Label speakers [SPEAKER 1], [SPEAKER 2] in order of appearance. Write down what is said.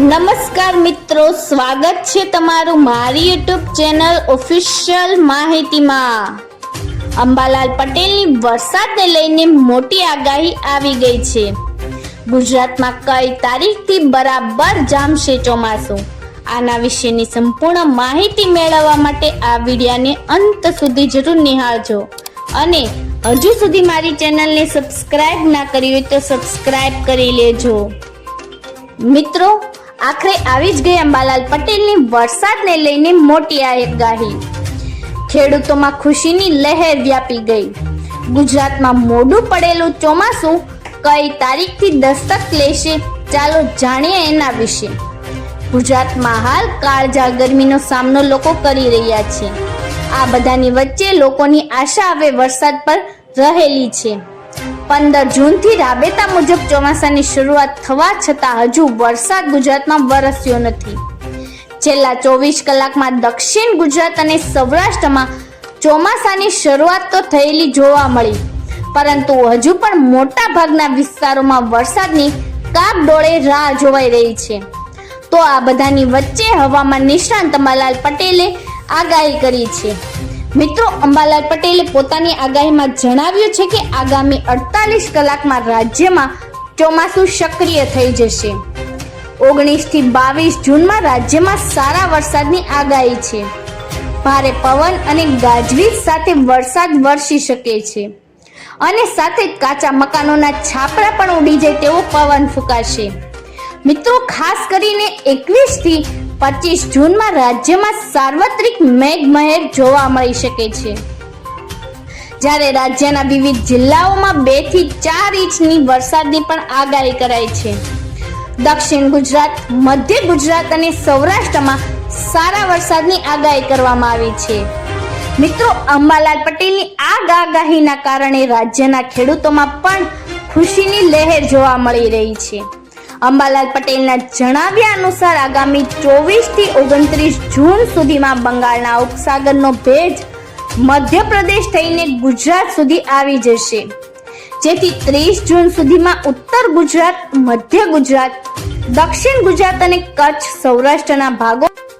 [SPEAKER 1] નમસ્કાર મિત્રો, સ્વાગત છે તમારું મારી યુટ્યુબ ચેનલ ઓફિશિયલ માહિતીમાં. અંબાલાલ પટેલની વરસાદને લઈને મોટી આગાહી આવી ગઈ છે. ગુજરાતમાં કઈ તારીખથી બરાબર જામશે ચોમાસું? આના વિશેની સંપૂર્ણ માહિતી મેળવવા માટે આ વિડીયાને અંત સુધી જરૂર નિહાળજો. અને હજુ સુધી મારી ચેનલને સબસ્ક્રાઇબ ના કરી હોય તો સબસ્ક્રાઇબ કરી લેજો. મિત્રો આખરે આવી જ ગઈ અંબાલાલ પટેલની વરસાદને લઈને મોટી આગાહી ખેડૂતોમાં ખુશીની લહેર વ્યાપી ગઈ. ગુજરાતમાં મોડું પડેલું ચોમાસું કઈ તારીખથી દસ્તક લેશે ચાલો જાણીએ એના વિશે. ગુજરાતમાં હાલ કાળજા ગરમીનો સામનો લોકો કરી રહ્યા છે. આ બધાની વચ્ચે લોકોની આશા હવે વરસાદ પર રહેલી છે. પંદર જૂનથી રાબેતા મુજબ ચોમાસાની શરૂઆત થવા છતાં હજુ વરસાદ ગુજરાતમાં વરસ્યો નથી. છેલ્લા ચોવીસ કલાકમાં દક્ષિણ ગુજરાત અને સૌરાષ્ટ્રમાં ચોમાસાની શરૂઆત તો થયેલી જોવા મળી, પરંતુ હજુ પણ મોટા ભાગના વિસ્તારોમાં વરસાદની કાપડોળે રાહ જોવાઈ રહી છે. તો આ બધાની વચ્ચે હવામાન નિષ્ણાંત મલાલ પટેલે આગાહી કરી છે. મિત્રો, અંબાલાલ પટેલે પોતાની આગાહીમાં જણાવ્યું છે કે આગામી અડતાલીસ કલાકમાં રાજ્યમાં ચોમાસું સક્રિય થઈ જશે. ઓગણીસથી બાવીસ જૂનમાં રાજ્યમાં સારા વરસાદની આગાહી છે. ભારે પવન અને ગાજવીજ સાથે વરસાદ વરસી શકે છે. અને સાથે કાચા મકાનોના છાપરા પણ ઉડી જાય તેવો પવન ફૂંકાશે. મિત્રો, ખાસ કરીને એકવીસથી પચીસ જૂનમાં રાજ્યમાં સાર્વત્રિક મેઘમહેર જોવા મળી શકે છે. જ્યારે રાજ્યના વિવિધ જિલ્લાઓમાં બેથી ચાર ઇંચની વરસાદની પણ આગાહી કરાઈ છે. દક્ષિણ ગુજરાત, મધ્ય ગુજરાત અને સૌરાષ્ટ્રમાં સારા વરસાદની આગાહી કરવામાં આવી છે. મિત્રો, અંબાલાલ પટેલની આ આગાહીના કારણે રાજ્યના ખેડૂતોમાં પણ ખુશીની લહેર જોવા મળી રહી છે. અંબાલાલ પટેલના જણાવ્યા અનુસાર આગામી ચોવીસથી ઓગણત્રીસ જૂન સુધીમાં બંગાળના ઉપસાગરનો ભેજ મધ્યપ્રદેશ થઈને ગુજરાત સુધી આવી જશે. જેથી ત્રીસ જૂન સુધીમાં ઉત્તર ગુજરાત, મધ્ય ગુજરાત, દક્ષિણ ગુજરાત અને કચ્છ સૌરાષ્ટ્રના ભાગો